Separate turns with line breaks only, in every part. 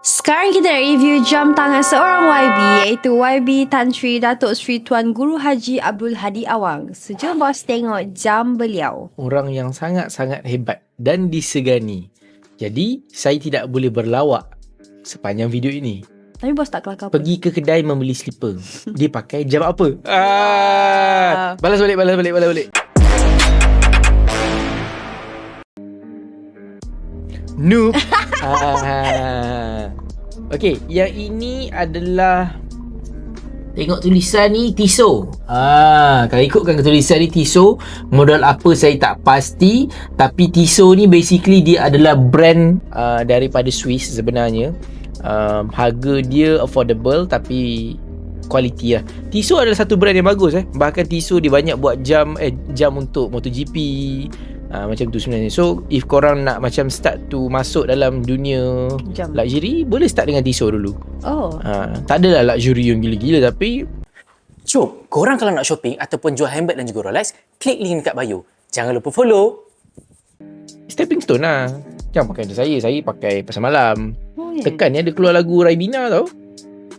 Sekarang kita nak review jam tangan seorang YB iaitu YB Tan Sri Datuk Sri Tuan Guru Haji Abdul Hadi Awang. So, jom bos tengok jam beliau.
orang yang sangat-sangat hebat dan disegani. Jadi, saya tidak boleh berlawak sepanjang video ini.
Tapi bos tak kelakar
Pergi ke kedai membeli slipper. Dia pakai jam apa? Ah, balas balik, balas balik, balas balik. Noob. ah. Okay, yang ini adalah Tengok tulisan ni Tissot ah, Kalau ikutkan ke tulisan ni Tissot Model apa saya tak pasti Tapi Tissot ni basically dia adalah brand uh, Daripada Swiss sebenarnya um, Harga dia affordable Tapi quality lah Tissot adalah satu brand yang bagus eh Bahkan Tissot dia banyak buat jam Eh jam untuk MotoGP uh, Macam tu sebenarnya So if korang nak macam start to Masuk dalam dunia
Jam.
Luxury Boleh start dengan Tissot dulu
Oh.
Ha, tak adalah luxury yang gila-gila tapi
Jom, korang kalau nak shopping ataupun jual handbag dan juga Rolex, klik link dekat bio. Jangan lupa follow.
stepping stone lah. Jangan pakai untuk saya. Saya pakai pasal malam.
Oh, ya.
Tekan ni ada keluar lagu Raibina tau.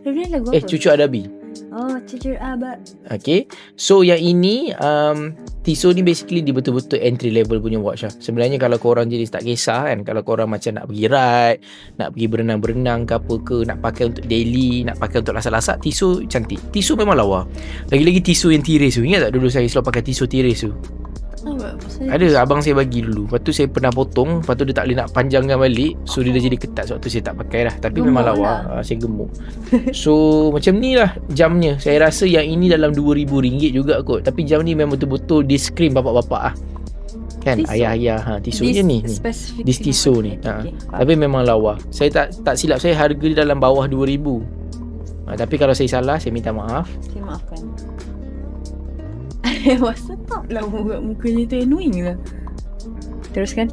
Dia lagu apa?
Eh, Cucu Adabi.
Oh, cucu abad.
Okay. So, yang ini, um, Tissot ni basically dia betul-betul entry level punya watch lah. Sebenarnya kalau korang jenis tak kisah kan. Kalau korang macam nak pergi ride, nak pergi berenang-berenang ke apa ke, nak pakai untuk daily, nak pakai untuk lasak-lasak, Tissot cantik. Tissot memang lawa. Lagi-lagi Tissot yang tiris tu. Ingat tak dulu saya selalu pakai Tissot tiris tu?
Oh,
Ada abang saya bagi dulu. Lepas tu saya pernah potong Lepas tu dia tak boleh nak panjangkan balik. So dia dah jadi ketat Sebab tu saya tak pakai lah Tapi
Gemuk
memang lawa.
lah.
lah. Saya gemuk. So macam ni lah jamnya. Saya rasa yang ini dalam RM2,000 juga kot. Tapi jam ni memang betul-betul Dia scream bapak-bapak lah. Kan?
Tissot.
ayah-ayah ha, Tissotnya ni, ni.
Specific
This Tissot ni. Ha.
Okay, faham.
Tapi memang lawa. Saya tak tak silap. Saya Harga dia dalam bawah RM2,000. Ha, Tapi kalau saya salah Saya minta maaf.
Saya maafkan. Masa tak lah muka, mukanya tu annoying lah. Teruskan.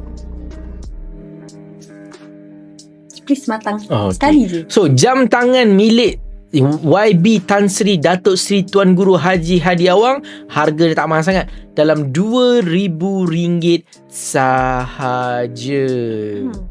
Please matang.
Oh, okay.
Sekali je.
So jam tangan milik YB Tan Sri Datuk Sri Tuan Guru Haji Hadi Awang harga dia tak mahal sangat dalam RM2,000 sahaja.
Hmm.